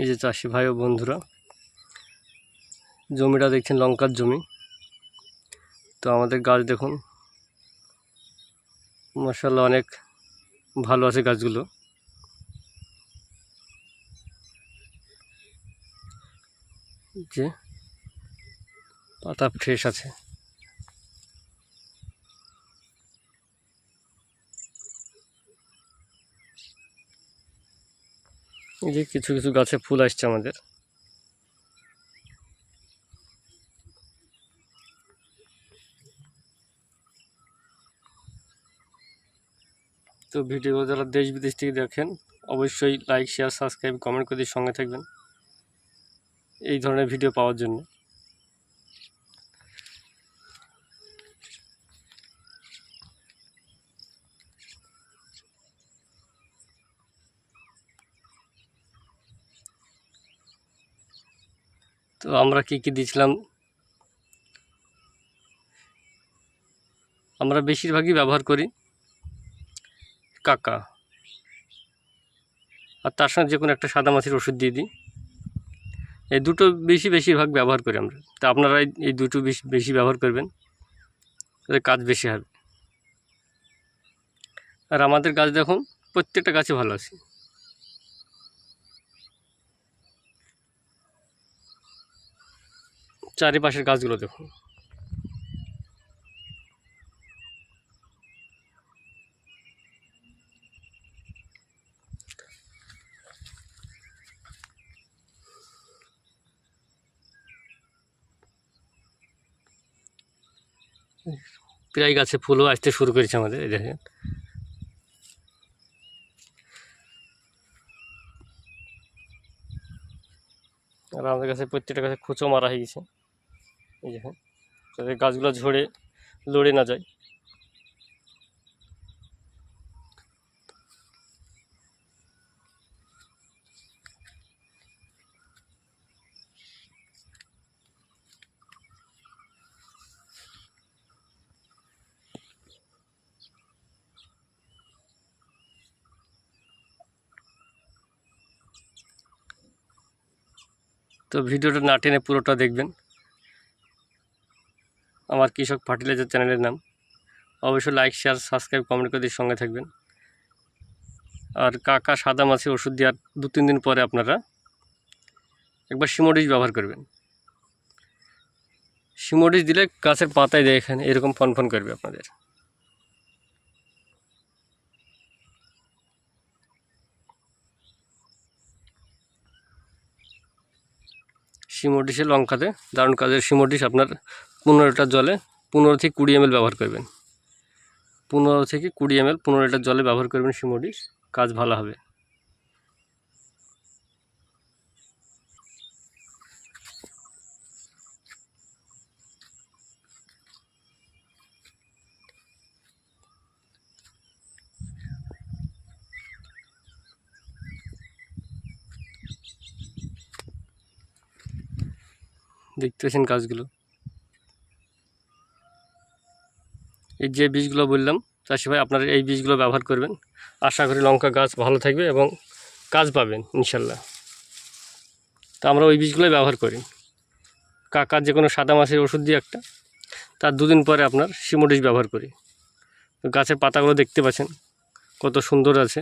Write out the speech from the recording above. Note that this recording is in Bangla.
এই যে চাষি ভাই ও বন্ধুরা, জমিটা দেখছেন লঙ্কার জমি। তো আমাদের গাছ দেখুন মার্শাল্লাহ অনেক ভালো আছে গাছগুলো। যে পাতা ফ্রেশ আছে। যে কিছু কিছু গাছে ফুল আসছে আমাদের। তো ভিডিও যারা দেশ বিদেশ থেকে দেখেন, অবশ্যই লাইক শেয়ার সাবস্ক্রাইব কমেন্ট করে সঙ্গে থাকবেন। এই ধরনের ভিডিও পাওয়ার জন্য। তো আমরা কি কি দিয়েছিলাম? আমরা বেশিরভাগই ব্যবহার করি কাকা। আর তার সঙ্গে যে কোনো একটা সাদা মাছের ওষুধ দিয়ে দিই। এই দুটো বেশি বেশিরভাগ ব্যবহার করি আমরা। তা আপনারা এই- দুটো বেশি বেশি ব্যবহার করবেন। তাদের কাজ বেশি হবে। আর আমাদের গাছ দেখুন, প্রত্যেকটা গাছে ভালো আছে। চারিপাশের গাছগুলো দেখুন। প্রায় গাছে ফুলও আসতে শুরু করেছে আমাদের, এই দেখেন। আর আমাদের কাছে প্রত্যেকটা গাছে খুঁচো মারা হয়ে গেছে। এই দেখেন। যাতে গাছগুলো ঝরে লড়ে না যায়। তো ভিডিওটা না টেনে পুরোটা দেখবেন। আমার কৃষক ফার্টিলাইজার চ্যানেলের নাম। অবশ্যই লাইক শেয়ার সাবস্ক্রাইব কমেন্ট করে দিয়ে সঙ্গে থাকবেন। আর কাকা সাদা মাছি ওষুধ দেওয়ার দু তিন দিন পরে আপনারা একবার সিমোডিস ব্যবহার করবেন। সিমোডিস দিলে গাছের পাতায় দেয় এখানে, এরকম ফন ফন করবে আপনাদের। সিমোডিসে লঙ্কাতে দারুণ কাজের সিমোডিস আপনার পনেরোটা জলে পনেরো থেকে কুড়ি এমএল ব্যবহার করবেন। পনেরো থেকে কুড়ি এমএল পনেরো লিটার জলে ব্যবহার করবেন সিমোডিস কাজ ভালো হবে। দেখতে পাচ্ছেন গাছগুলো এই যে বীজগুলো বললাম, চাষি ভাই, আপনারা এই বীজগুলো ব্যবহার করবেন। আশা করি লঙ্কা গাছ ভালো থাকবে এবং কাজ পাবেন, ইনশাল্লাহ। তো আমরা ওই বীজগুলোই ব্যবহার করি। কাকার যে কোনো সাদা মাছের ওষুধ দিয়ে একটা, তার দুদিন পরে আপনার সিমোডিস ব্যবহার করি। গাছের পাতাগুলো দেখতে পাচ্ছেন, কত সুন্দর আছে।